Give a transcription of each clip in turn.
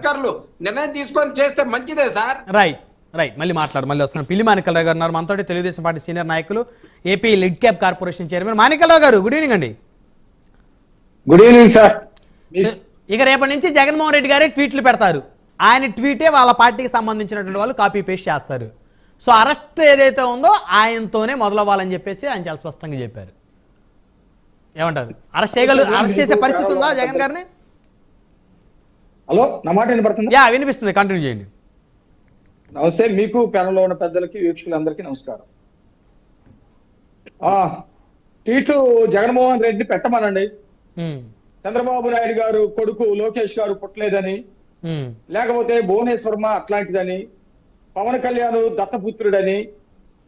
అధికారులు నిర్ణయం తీసుకొని చేస్తే మంచిదే సార్. రైట్ రైట్ మళ్ళీ మాట్లాడు మళ్ళీ వస్తున్నాం పిల్లి మాణికలరావు గారు ఉన్నారు. మనతో తెలుగుదేశం పార్టీ సీనియర్ నాయకులు AP LIDCAP corporation chairman Manikalarao గారు గుడ్ ఈవినింగ్ అండి. Good evening sir. ఇక రేపటి నుంచి జగన్మోహన్ రెడ్డి గారే ట్వీట్లు పెడతారు. ఆయన ట్వీటే వాళ్ళ పార్టీకి సంబంధించినటువంటి వాళ్ళు కాపీ పేస్ట్ చేస్తారు. సో అరెస్ట్ ఏదైతే ఉందో ఆయనతోనే మొదలవ్వాలని చెప్పేసి ఆయన చాలా స్పష్టంగా చెప్పారు. ఏమంటారు? అరెస్ట్ చేయగల అరెస్ట్ చేసే పరిస్థితి ఉందా జగన్ గారిని? హలో నా మాట వినపడుతుందా? యా వినిపిస్తుంది. కంటిన్యూ చేయండి. నమస్తే మీకు ప్యానల్లో ఉన్న పెద్దలకి వీక్షకులందరికీ నమస్కారం. ఆ ట్వీట్లు జగన్మోహన్ రెడ్డి పెట్టమనండి. చంద్రబాబు నాయుడు గారు కొడుకు లోకేష్ గారు పుట్టలేదని లేకపోతే భువనేశ్వర్మ అట్లాంటిదని పవన్ కళ్యాణ్ దత్తపుత్రుడని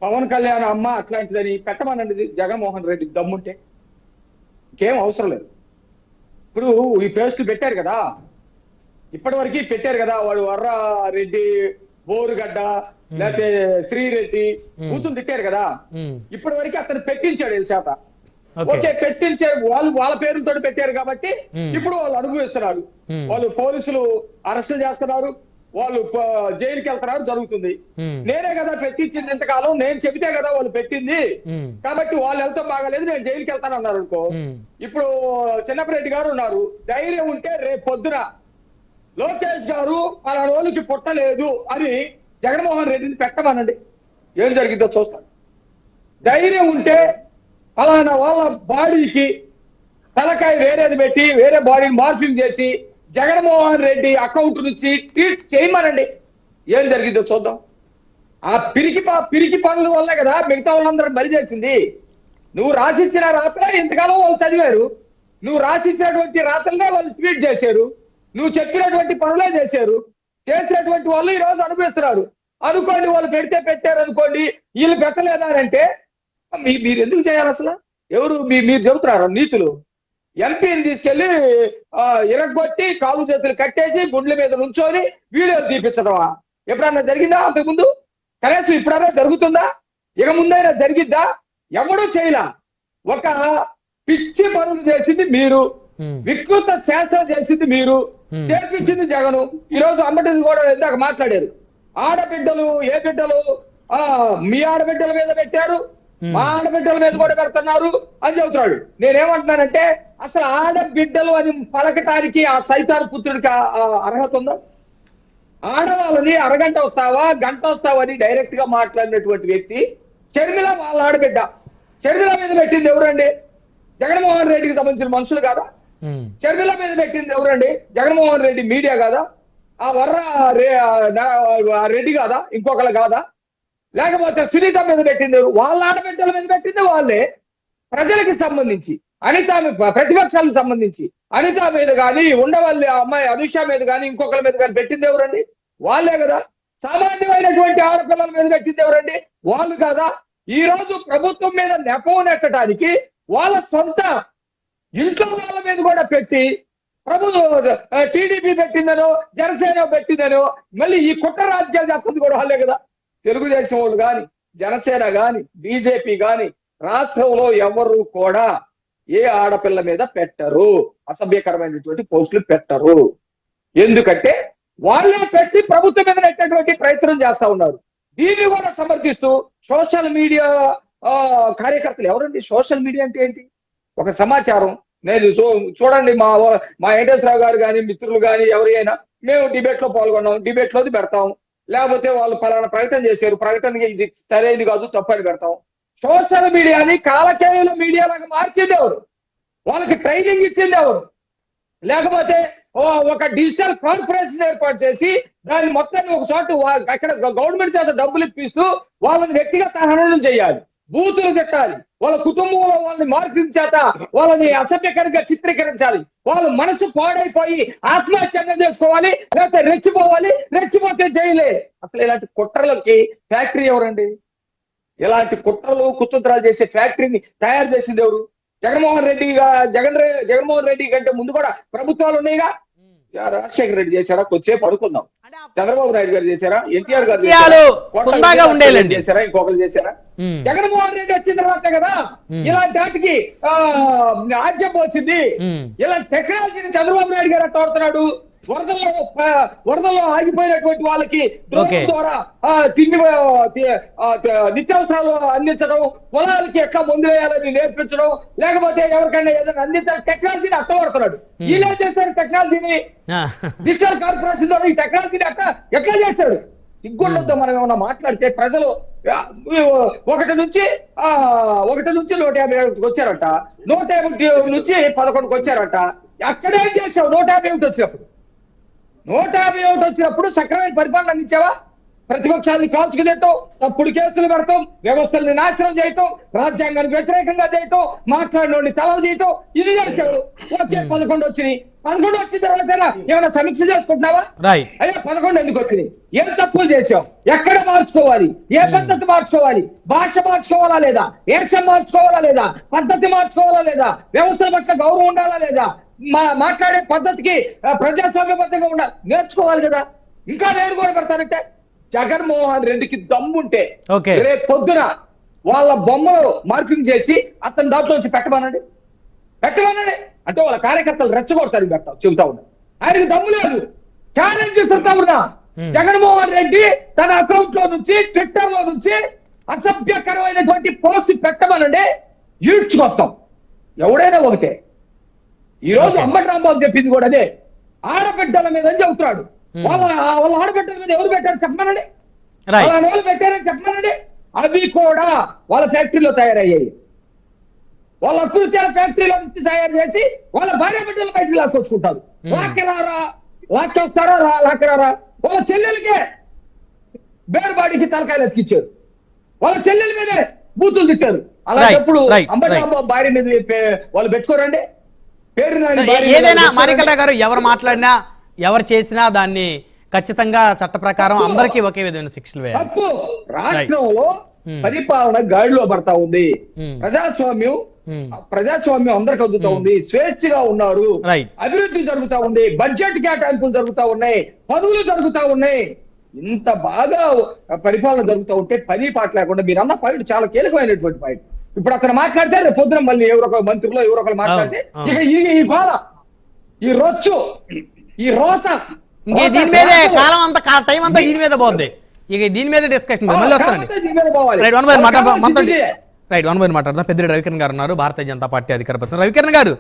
పవన్ కళ్యాణ్ అమ్మ అట్లాంటిదని పెట్టమనండి జగన్మోహన్ రెడ్డి దమ్ముంటే. ఇంకేం అవసరం లేదు. ఇప్పుడు ఈ పేస్టులు పెట్టారు కదా ఇప్పటి వరకు పెట్టారు కదా వాడు వర్ర రెడ్డి బోరుగడ్డ లేకపోతే శ్రీరెడ్డి కూతురు తిట్టారు కదా. ఇప్పటి వరకు అతను పెట్టించాడు చేత ఓకే. పెట్టించే వాళ్ళు వాళ్ళ పేరుతో పెట్టారు కాబట్టి. ఇప్పుడు వాళ్ళు అనుభవిస్తున్నారు. వాళ్ళు పోలీసులు అరెస్ట్ చేస్తున్నారు వాళ్ళు జైలుకి వెళ్తున్నారు జరుగుతుంది. నేనే కదా పెట్టించింది ఇంతకాలం నేను చెబితే కదా వాళ్ళు పెట్టింది. కాబట్టి వాళ్ళు వెళ్తాం బాగాలేదు నేను జైలుకి వెళ్తాను అన్నారు అనుకో ఇప్పుడు చిన్నప్పరెడ్డి గారు ఉన్నారు. ధైర్యం ఉంటే రేపు పొద్దున లోకేష్ గారు పలా రోజులకి పుట్టలేదు అని జగన్మోహన్ రెడ్డిని పెట్టమనండి. ఏం జరిగిందో చూస్తాను. ధైర్యం ఉంటే ఫలానా వాళ్ళ బాడీకి తలకాయ వేరేది పెట్టి వేరే బాడీని మార్ఫింగ్ చేసి జగన్మోహన్ రెడ్డి అకౌంట్ నుంచి ట్వీట్ చేయమనండి. ఏం జరిగిందో చూద్దాం. ఆ పిరికి ప- పిరికి పనుల వల్లే కదా మిగతా వాళ్ళందరూ బలి చేసింది. నువ్వు రాసిచ్చిన రాత్ర ఇంతకాలం వాళ్ళు చదివారు. నువ్వు రాసిచ్చినటువంటి రాత్రలనే వాళ్ళు ట్వీట్ చేశారు. నువ్వు చెప్పినటువంటి పనులే చేశారు. చేసినటువంటి వాళ్ళు ఈ రోజు అనుభవిస్తున్నారు. అనుకోండి వాళ్ళు పెడితే పెట్టారు అనుకోండి వీళ్ళు పెట్టలేదా అంటే మీ మీరు ఎందుకు చేయాలి అసలు? ఎవరు మీ మీరు చెబుతున్నారు నీతులు. ఎంపీని తీసుకెళ్ళి ఇరగొట్టి కాలు చేతులు కట్టేసి గుండ్ల మీద నుంచొని వీడియో తీపించడమా ఎప్పుడన్నా జరిగిందా అంతకుముందు? కనీసం ఇప్పుడన్నా జరుగుతుందా? ఇక ముందైనా జరిగిద్దా? ఎవడూ చేయలా. ఒక పిచ్చి పనులు చేసింది మీరు. వికృత శాస్త్రం చేసింది మీరు. Hmm. చేర్పించింది జగను. ఈ రోజు అంబటి కూడా ఇందాక మాట్లాడారు. ఆడబిడ్డలు ఏ బిడ్డలు? ఆ మీ ఆడబిడ్డల మీద పెట్టారు. మా ఆడబిడ్డల మీద కూడా పెడుతున్నారు అని చెబుతున్నాడు. నేనేమంటున్నానంటే అసలు ఆడబిడ్డలు అని పలకటానికి ఆ సైతాన్ పుత్రుడికి అర్హత ఉందా? ఆడవాళ్ళని అరగంట వస్తావా గంట వస్తావా అని డైరెక్ట్గా మాట్లాడినటువంటి వ్యక్తి షర్మిల వాళ్ళ ఆడబిడ్డ. షర్మిల మీద పెట్టింది ఎవరండి? జగన్మోహన్ రెడ్డికి సంబంధించిన మనుషులు కాదా? షర్మిల మీద పెట్టింది ఎవరండి? జగన్మోహన్ రెడ్డి మీడియా కాదా? ఆ వర్ర రెడ్డి కాదా? ఇంకొకళ్ళు కాదా? లేకపోతే సునీత మీద పెట్టింది వాళ్ళ ఆడబిడ్డల మీద పెట్టింది వాళ్ళే. ప్రజలకి సంబంధించి అనిత ప్రతిపక్షాలకు సంబంధించి అనిత మీద కానీ ఉండవల్లి అమ్మాయి అనుష మీద కానీ ఇంకొకరి మీద కానీ పెట్టింది ఎవరండి? వాళ్ళే కదా. సామాన్యమైనటువంటి ఆడపిల్లల మీద పెట్టింది ఎవరండి? వాళ్ళు కాదా? ఈ రోజు ప్రభుత్వం మీద నెపం నెట్టడానికి వాళ్ళ సొంత ఇంట్లో వాళ్ళ మీద కూడా పెట్టి ప్రభు టీడీపీ పెట్టిందనో జనసేన పెట్టిందనో మళ్ళీ ఈ కుట్ర రాజకీయాలు చేస్తుంది కూడా వాళ్ళే కదా. తెలుగుదేశం వాళ్ళు కానీ జనసేన కానీ బీజేపీ కానీ రాష్ట్రంలో ఎవరు కూడా ఏ ఆడపిల్ల మీద పెట్టరు. అసభ్యకరమైనటువంటి పోస్టులు పెట్టరు. ఎందుకంటే వాళ్ళే పెట్టి ప్రభుత్వం మీద పెట్టేటువంటి ప్రయత్నం చేస్తా ఉన్నారు. దీన్ని కూడా సమర్థిస్తూ సోషల్ మీడియా ఆ, కార్యకర్తలు ఎవరండి? సోషల్ మీడియా అంటే ఏంటి? ఒక సమాచారం. నేను చూ- చూడండి మా మా వెంకటేశ్వరరావు గారు కానీ మిత్రులు కానీ ఎవరైనా మేము డిబేట్లో పాల్గొన్నాం డిబేట్ లోది పెడతాం లేకపోతే వాళ్ళు పలానా ప్రకటన చేశారు. ప్రకటనకి ఇది సరైనది కాదు తప్పని పెడతాం సోషల్ మీడియాని కాలకేయుల మీడియా లాగా మార్చింది ఎవరు? వాళ్ళకి ట్రైనింగ్ ఇచ్చింది ఎవరు? లేకపోతే ఓ ఒక డిజిటల్ కార్పొరేషన్ ఏర్పాటు చేసి దాన్ని మొత్తాన్ని ఒక చోట అక్కడ గవర్నమెంట్ చేత డబ్బులు ఇప్పిస్తూ వాళ్ళని వ్యక్తిగత హననం చేయాలి. బూతులు పెట్టాలి వాళ్ళ కుటుంబంలో వాళ్ళని మార్కింగ్ చేత వాళ్ళని అసభ్యకరంగా చిత్రీకరించాలి. వాళ్ళ మనసు పాడైపోయి ఆత్మహత్య చేసుకోవాలి లేకపోతే రెచ్చిపోవాలి రెచ్చిపోతే జైలే. అసలు ఇలాంటి కుట్రలకి ఫ్యాక్టరీ ఎవరండి? ఇలాంటి కుట్రలు కుతంత్రాలు చేసే ఫ్యాక్టరీని తయారు చేసింది ఎవరు? జగన్మోహన్ రెడ్డి జగన్ జగన్మోహన్ రెడ్డి కంటే ముందు కూడా ప్రభుత్వాలు ఉన్నాయిగా? రాజశేఖర రెడ్డి చేశారా? కొద్దిసేపు అడుకుందాం చంద్రబాబు నాయుడు గారు చేశారా? ఎన్టీఆర్ గారు ఉండేలండి. చేశారా? ఇంకొకరు చేశారా? జగన్మోహన్ రెడ్డి వచ్చిన తర్వాత కదా. ఇలాంటి వాటికి ఆ, ఆజ్యం వచ్చింది ఇలా టెక్నాలజీని చంద్రబాబు నాయుడు గారు అట్ట వాడుతున్నాడు. వరదల్లో వరదల్లో ఆగిపోయినటువంటి వాళ్ళకి డ్రోన్. ద్వారా తిండి నిత్యావసరాలు అందించడం పొలాలకి ఎట్లా మందు వేయాలని నేర్పించడం లేకపోతే ఎవరికైనా ఏదైనా అందించాలి టెక్నాలజీని అట్టబడుతున్నాడు ఇలా చేశారు టెక్నాలజీని. ఆ, డిజిటల్ కార్పొరేషన్ ద్వారా ఈ టెక్నాలజీని అట్లా ఎట్లా చేశాడు? సిగ్గుండతో మనం ఏమన్నా మాట్లాడితే ప్రజలు ఒకటి నుంచి ఆ ఒకటి నుంచి నూట యాభై ఒకటికి వచ్చారట. నూట యాభై నుంచి పదకొండుకి వచ్చారట. అక్కడే చేసావు నూట యాభై ఒకటి వచ్చినప్పుడు. నూట యాభై ఒకటి వచ్చినప్పుడు సక్రమైన పరిపాలన అందించావా? ప్రతిపక్షాన్ని కాల్చుకు తిట్టం తప్పుడు కేసులు పెడతాం వ్యవస్థల్ని నాశనం చేయటం రాజ్యాంగానికి వ్యతిరేకంగా చేయటం మాట్లాడినోడిని తలలు చేయటం ఇది చేశాడు. ఓకే పదకొండు వచ్చినాయి. పదకొండు వచ్చిన తర్వాత ఏమైనా సమీక్ష చేసుకుంటున్నావా? అయ్యా పదకొండు ఎందుకు వచ్చింది ఏం తప్పులు చేసాం ఎక్కడ మార్చుకోవాలి? ఏ పద్ధతి మార్చుకోవాలి? భాష మార్చుకోవాలా లేదా? ఏషం మార్చుకోవాలా లేదా? పద్ధతి మార్చుకోవాలా లేదా? వ్యవస్థల పట్ల గౌరవం ఉండాలా లేదా? మా మాట్లాడే పద్ధతికి ప్రజాస్వామ్యబద్ధంగా ఉండాలి. నేర్చుకోవాలి కదా. ఇంకా నేను కూడా పెడతానంటే జగన్మోహన్ రెడ్డికి దమ్ముంటే. రేపు పొద్దున వాళ్ళ బొమ్మలు మార్పింగ్ చేసి అతని దాంట్లో వచ్చి పెట్టమనండి. పెట్టమనండి. అంటే వాళ్ళ కార్యకర్తలు రెచ్చగొడతారు పెట్ట చెబుతా ఉన్నా. ఆయనకి దమ్ము లేదు. ఛాలెంజ్ చేస్తా ఉన్నా. జగన్మోహన్ రెడ్డి తన అకౌంట్లో నుంచి ట్విట్టర్లో నుంచి అసభ్యకరమైనటువంటి పోస్ట్ పెట్టమనండి. ఈడ్చుకొస్తాం ఎవడైనా ఒకటే. ఈ రోజు. అంబటి రాంబాబు చెప్పింది కూడా అదే. ఆడబిడ్డల మీద అని చెబుతున్నాడు. వాళ్ళ వాళ్ళ ఆడబిడ్డల మీద ఎవరు పెట్టారు చెప్పమనండి. వాళ్ళ పెట్టారని చెప్పమనండి. అవి కూడా వాళ్ళ ఫ్యాక్టరీలో తయారయ్యాయి. వాళ్ళ కృత్యాల ఫ్యాక్టరీలో నుంచి తయారు చేసి వాళ్ళ భార్య బిడ్డల బయటకు లాక్కొచ్చుకుంటారు. లాక్కెరారా లాక్కొస్తారా? రా? లాక్కెరారా వాళ్ళ చెల్లెలకే బేరుబాడికి తలకాయలు ఎత్తికిచ్చారు వాళ్ళ చెల్లెల మీదే బూతులు తిట్టారు. అలాంటప్పుడు అంబటి. రాంబాబు భార్య మీద వాళ్ళు పెట్టుకోరండి. ఏదైనా? మాణికల్లా గారు ఎవరు మాట్లాడినా ఎవరు చేసినా దాన్ని ఖచ్చితంగా చట్ట ప్రకారం అందరికీ ఒకే విధమైన శిక్షలు వేయాలి. తప్పు. రాష్ట్రంలో. పరిపాలన గాడిలో పడతా ఉంది. ప్రజాస్వామ్యం. ప్రజాస్వామ్యం అందరికి అందుతా ఉంది. స్వేచ్ఛగా ఉన్నారు. అభివృద్ధి జరుగుతా ఉంది. బడ్జెట్ కేటాయింపులు జరుగుతా ఉన్నాయి. పనులు జరుగుతా ఉన్నాయి. ఇంత బాగా పరిపాలన జరుగుతూ ఉంటే పని పాట లేకుండా మీరు అన్న పాయింట్ చాలా కీలకమైనటువంటి పాయింట్. ఇప్పుడు అతను మాట్లాడితే రేపు పొద్దున మళ్ళీ ఎవరో ఒక మంత్రులు ఎవరో ఒకరు మాట్లాడితే. ఇక ఈ బాధ ఈ రొచ్చు ఈ రోత ఇంకే దీని మీదే. కాలం అంతా టైం అంతా దీని మీద పోద్ది ఇక దీని మీద డిస్కషన్ మళ్ళీ వస్తానండి. రైట్ వన్ బై మాట్లాడదాం. రైట్ వన్ బై మాట్లాడదాం పెద్దిరెడ్డి రవికిరణ్ గారు ఉన్నారు భారతీయ జనతా పార్టీ అధికార ప్రతినిధి రవికిరణ్ గారు